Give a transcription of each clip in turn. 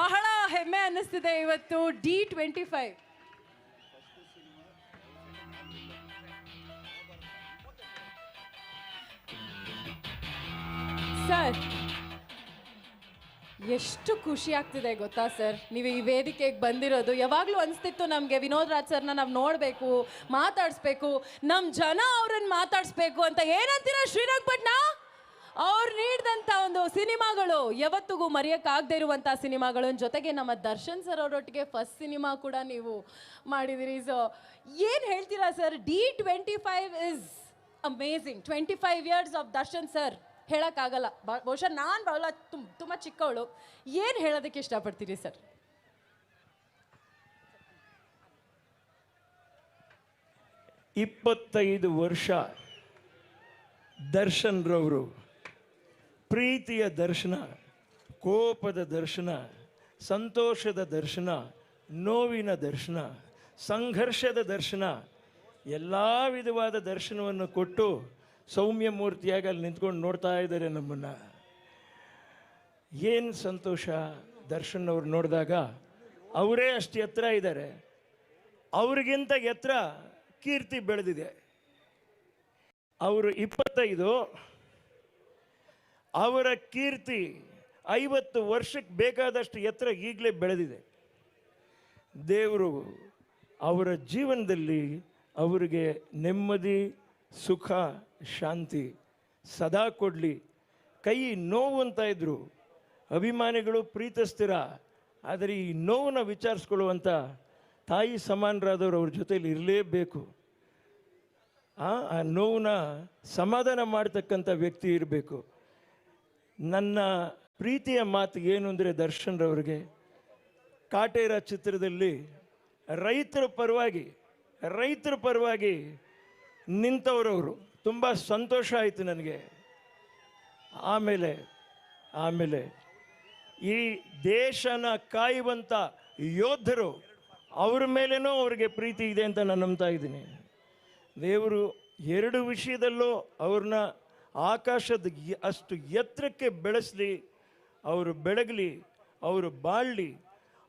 ಬಹಳ ಹೆಮ್ಮೆ ಅನ್ನಿಸ್ತಿದೆ ಇವತ್ತು ಡಿ ಟ್ವೆಂಟಿ ಫೈವ್. ಸರ್, ಎಷ್ಟು ಖುಷಿ ಆಗ್ತಿದೆ ಗೊತ್ತಾ ಸರ್? ನೀವು ಈ ವೇದಿಕೆಗೆ ಬಂದಿರೋದು. ಯಾವಾಗಲೂ ಅನಿಸ್ತಿತ್ತು ನಮಗೆ ವಿನೋದ್ ರಾಜ್ ಸರ್ನ ನಾವು ನೋಡಬೇಕು, ಮಾತಾಡಿಸ್ಬೇಕು ನಮ್ಮ ಜನ ಅವ್ರನ್ನ ಮಾತಾಡಿಸ್ಬೇಕು ಅಂತ ಏನಂತೀರ ಶ್ರೀರಂಗಪಟ್ಟಣ ಅವ್ರು ನೀಡಿದಂಥ ಒಂದು ಸಿನಿಮಾಗಳು ಯಾವತ್ತಿಗೂ ಮರೆಯೋಕ್ಕಾಗದೇ ಇರುವಂಥ ಸಿನಿಮಾಗಳು. ಜೊತೆಗೆ ನಮ್ಮ ದರ್ಶನ್ ಸರ್ ಅವರೊಟ್ಟಿಗೆ ಫಸ್ಟ್ ಸಿನಿಮಾ ಕೂಡ ನೀವು ಮಾಡಿದಿರಿ. ಸೊ ಏನು ಹೇಳ್ತೀರಾ sir? D twenty five is amazing twenty five years of Darshan sir ಹೇಳೋಕ್ಕಾಗಲ್ಲ. ಬಹುಶಃ ನಾನು ಬಹಳ ತುಂಬ ತುಂಬ ಚಿಕ್ಕವಳು. ಏನು ಹೇಳೋದಕ್ಕೆ ಇಷ್ಟಪಡ್ತೀರಿ ಸರ್? ಇಪ್ಪತ್ತೈದು ವರ್ಷ ದರ್ಶನ್ರವರು ಪ್ರೀತಿಯ ದರ್ಶನ, ಕೋಪದ ದರ್ಶನ, ಸಂತೋಷದ ದರ್ಶನ, ನೋವಿನ ದರ್ಶನ, ಸಂಘರ್ಷದ ದರ್ಶನ, ಎಲ್ಲ ವಿಧವಾದ ದರ್ಶನವನ್ನು ಕೊಟ್ಟು ಸೌಮ್ಯ ಮೂರ್ತಿಯಾಗಿ ಅಲ್ಲಿ ನಿಂತ್ಕೊಂಡು ನೋಡ್ತಾ ಇದ್ದಾರೆ ನಮ್ಮನ್ನು. ಏನು ಸಂತೋಷ ದರ್ಶನ್ ಅವ್ರು ನೋಡಿದಾಗ, ಅವರೇ ಅಷ್ಟು ಎತ್ತರ ಇದ್ದಾರೆ. ಅವ್ರಿಗಿಂತ ಎತ್ತರ ಕೀರ್ತಿ ಬೆಳೆದಿದೆ. ಅವರು ಇಪ್ಪತ್ತೈದು ಅವರ ಕೀರ್ತಿ ಐವತ್ತು ವರ್ಷಕ್ಕೆ ಬೇಕಾದಷ್ಟು ಎತ್ತರ ಈಗಲೇ ಬೆಳೆದಿದೆ. ದೇವರು ಅವರ ಜೀವನದಲ್ಲಿ ಅವರಿಗೆ ನೆಮ್ಮದಿ, ಸುಖ, ಶಾಂತಿ ಸದಾ ಕೊಡಲಿ. ಕೈ ನೋವು ಅಂತ ಇದ್ದರು ಅಭಿಮಾನಿಗಳು ಪ್ರೀತಿಸ್ತೀರ. ಆದರೆ ಈ ನೋವನ್ನ ವಿಚಾರಿಸ್ಕೊಳ್ಳುವಂಥ ತಾಯಿ ಸಮಾನರಾದವರು ಅವ್ರ ಜೊತೆಯಲ್ಲಿ ಇರಲೇಬೇಕು. ಆ ಆ ನೋವನ್ನ ಸಮಾಧಾನ ಮಾಡ್ತಕ್ಕಂಥ ವ್ಯಕ್ತಿ ಇರಬೇಕು. ನನ್ನ ಪ್ರೀತಿಯ ಮಾತು ಏನು ಅಂದರೆ ದರ್ಶನ್ರವ್ರಿಗೆ ಕಾಟೇರ ಚಿತ್ರದಲ್ಲಿ ರೈತರ ಪರವಾಗಿ ರೈತರ ಪರವಾಗಿ ನಿಂತವರವರು, ತುಂಬ ಸಂತೋಷ ಆಯಿತು ನನಗೆ. ಆಮೇಲೆ ಆಮೇಲೆ ಈ ದೇಶನ ಕಾಯುವಂಥ ಯೋಧರು ಅವ್ರ ಮೇಲೇನೂ ಅವ್ರಿಗೆ ಪ್ರೀತಿ ಇದೆ ಅಂತ ನಾನು ನಂಬ್ತಾ ಇದ್ದೀನಿ. ದೇವರು ಎರಡು ವಿಷಯದಲ್ಲೂ ಅವ್ರನ್ನ ಆಕಾಶದ ಅಷ್ಟು ಎತ್ತರಕ್ಕೆ ಬೆಳೆಸಲಿ, ಅವರು ಬೆಳಗಲಿ, ಅವರು ಬಾಳಲಿ,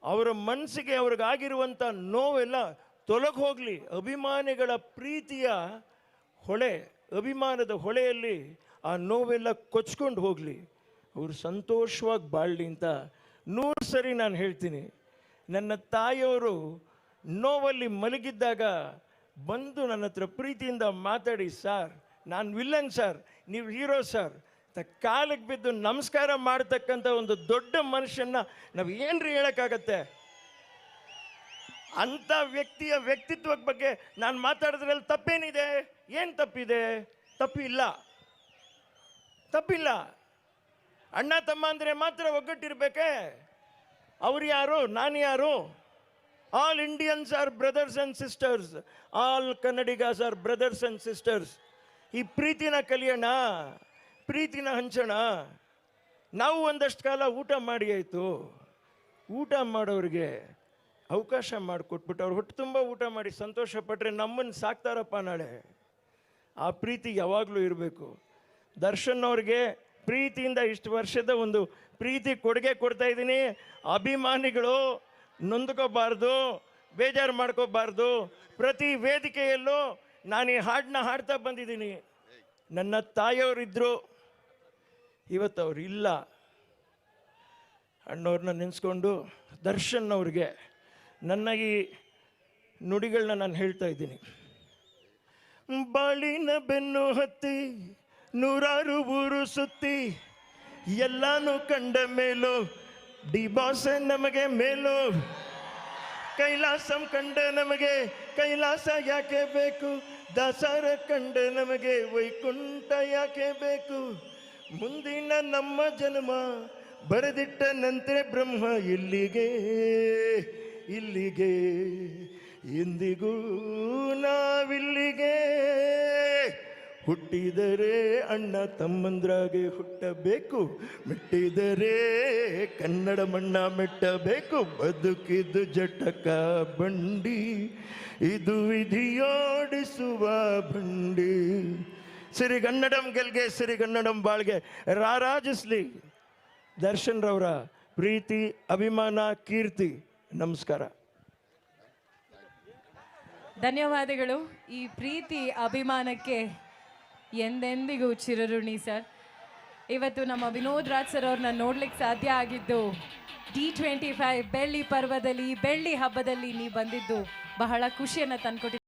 ಅವರ ಮನಸ್ಸಿಗೆ ಅವ್ರಿಗಾಗಿರುವಂಥ ನೋವೆಲ್ಲ ತೊಲಗಿ ಹೋಗಲಿ ಅಭಿಮಾನಿಗಳ ಪ್ರೀತಿಯ ಹೊಳೆ, ಅಭಿಮಾನದ ಹೊಳೆಯಲ್ಲಿ ಆ ನೋವೆಲ್ಲ ಕೊಚ್ಕೊಂಡು ಹೋಗಲಿ. ಅವರು ಸಂತೋಷವಾಗಿ ಬಾಳಲಿ ಅಂತ ನೂರು ಸರಿ ನಾನು ಹೇಳ್ತೀನಿ. ನನ್ನ ತಾಯಿಯವರು ನೋವಲ್ಲಿ ಮಲಗಿದ್ದಾಗ ಬಂದು ನನ್ನ ಹತ್ರ ಪ್ರೀತಿಯಿಂದ ಮಾತಾಡಿ, ಸರ್ ನಾನು ವಿಲ್ಲನ್ ಸರ್, ನೀವು ಹೀರೋ ಸರ್. ಕಾಲಿಗೆ ಬಿದ್ದು ನಮಸ್ಕಾರ ಮಾಡ್ತಕ್ಕಂಥ ಒಂದು ದೊಡ್ಡ ಮನುಷ್ಯನ್ನ ನಾವು ಏನ್ರಿ ಹೇಳೋಕ್ಕಾಗತ್ತೆ? ಅಂಥ ವ್ಯಕ್ತಿಯ ವ್ಯಕ್ತಿತ್ವದ ಬಗ್ಗೆ ನಾನು ಮಾತಾಡಿದ್ರಲ್ಲಿ ತಪ್ಪೇನಿದೆ? ಏನು ತಪ್ಪಿದೆ? ತಪ್ಪಿಲ್ಲ. ತಪ್ಪಿಲ್ಲ. ಅಣ್ಣ, ತಮ್ಮ ಅಂದರೆ ಮಾತ್ರ ಒಗ್ಗಟ್ಟಿರ್ಬೇಕೇ? ಅವ್ರು ಯಾರು? ನಾನು ಯಾರು? All Indians are brothers and sisters all Kannadigas are brothers and sisters ಈ ಪ್ರೀತಿನ ಕಲಿಯೋಣ, ಪ್ರೀತಿನ ಹಂಚೋಣ. ನಾವು ಒಂದಷ್ಟು ಕಾಲ ಊಟ ಮಾಡಿ ಆಯಿತು. ಊಟ ಮಾಡೋರಿಗೆ ಅವಕಾಶ ಮಾಡಿಕೊಟ್ಬಿಟ್ಟು ಅವ್ರು ಹೊಟ್ಟೆ ತುಂಬ ಊಟ ಮಾಡಿ ಸಂತೋಷ ಪಟ್ಟರೆ ನಮ್ಮನ್ನು ಸಾಕ್ತಾರಪ್ಪ ನಾಳೆ. ಆ ಪ್ರೀತಿ ಯಾವಾಗಲೂ ಇರಬೇಕು. ದರ್ಶನ್ ಅವ್ರಿಗೆ ಪ್ರೀತಿಯಿಂದ ಇಷ್ಟು ವರ್ಷದ ಒಂದು ಪ್ರೀತಿ ಕೊಡುಗೆ ಕೊಡ್ತಾ ಇದ್ದೀನಿ. ಅಭಿಮಾನಿಗಳು ನೊಂದ್ಕೋಬಾರ್ದು, ಬೇಜಾರು ಮಾಡ್ಕೋಬಾರ್ದು. ಪ್ರತಿ ವೇದಿಕೆಯಲ್ಲೂ ನಾನು ಈ ಹಾಡನ್ನ ಹಾಡ್ತಾ ಬಂದಿದ್ದೀನಿ. ನನ್ನ ತಾಯಿಯವರಿದ್ದರು ಇವತ್ತು ಅವ್ರು ಇಲ್ಲ. ಅಣ್ಣವ್ರನ್ನ ನೆನೆಸ್ಕೊಂಡು ದರ್ಶನ್ ಅವ್ರಿಗೆ ನನ್ನ ಈ ನುಡಿಗಳನ್ನ ನಾನು ಹೇಳ್ತಾ ಇದ್ದೀನಿ. ಬಾಳಿನ ಬೆನ್ನು ಹತ್ತಿ, ನೂರಾರು ಊರು ಸುತ್ತಿ, ಎಲ್ಲಾನು ಕಂಡ ಮೇಲೋ, ಡಿ ಬಾಸ್ ನಮಗೆ ಮೇಲೋ. ಕೈಲಾಸಂ ಕಂಡ ನಮಗೆ ಕೈಲಾಸ ಯಾಕೆ ಬೇಕು? ದಾಸಾರ ಕಂಡ ನಮಗೆ ವೈಕುಂಠ ಯಾಕೆ ಬೇಕು? ಮುಂದಿನ ನಮ್ಮ ಜನ್ಮ ಬರೆದಿಟ್ಟ ನಂತರ ಬ್ರಹ್ಮ ಇಲ್ಲಿಗೆ ಇಲ್ಲಿಗೆ? ಎಂದಿಗೂ ಹುಟ್ಟಿದರೆ ಅಣ್ಣ ತಮ್ಮಂದ್ರಾಗೆ ಹುಟ್ಟಬೇಕು, ಮೆಟ್ಟಿದರೆ ಕನ್ನಡ ಮಣ್ಣ ಮೆಟ್ಟಬೇಕು, ಬದುಕಿದು ಜಟಕ ಬಂಡಿ, ಇದು ವಿಧಿಯೋಡಿಸುವ ಬಂಡಿ. ಸಿರಿಗನ್ನಡಂ ಗೆಲ್ಗೆ, ಸಿರಿಗನ್ನಡಂ ಬಾಳ್ಗೆ, ರಾರಾಜಿಸ್ಲಿ. ದರ್ಶನ್ ರವರ ಪ್ರೀತಿ, ಅಭಿಮಾನ, ಕೀರ್ತಿ, ನಮಸ್ಕಾರ. ಧನ್ಯವಾದಗಳು. ಈ ಪ್ರೀತಿ, ಅಭಿಮಾನಕ್ಕೆ ಎಂದೆಂದಿಗೂ ಚಿರಋಣಿ ಸರ್. ಇವತ್ತು ನಮ್ಮ ವಿನೋದ್ ರಾಜ್ ಸರ್ ಅವ್ರನ್ನ ನೋಡ್ಲಿಕ್ಕೆ ಸಾಧ್ಯ ಆಗಿದ್ದು ಟಿ ಟ್ವೆಂಟಿ ಫೈವ್ ಬೆಳ್ಳಿ ಪರ್ವದಲ್ಲಿ, ಬೆಳ್ಳಿ ಹಬ್ಬದಲ್ಲಿ ನೀವು ಬಂದಿದ್ದು ಬಹಳ ಖುಷಿಯನ್ನು ತಂದ್ಕೊಟ್ಟಿದ್ದೀವಿ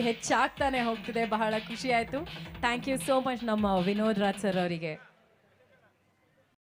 ಹೆಚ್ಚಾಗ್ತಾನೆ ಹೋಗ್ತಿದೆ. ಬಹಳ ಖುಷಿ ಆಯ್ತು. ಥ್ಯಾಂಕ್ ಯು ಸೋ ಮಚ್ ನಮ್ಮ ವಿನೋದ್ ರಾಜ್ ಸರ್ ಅವರಿಗೆ.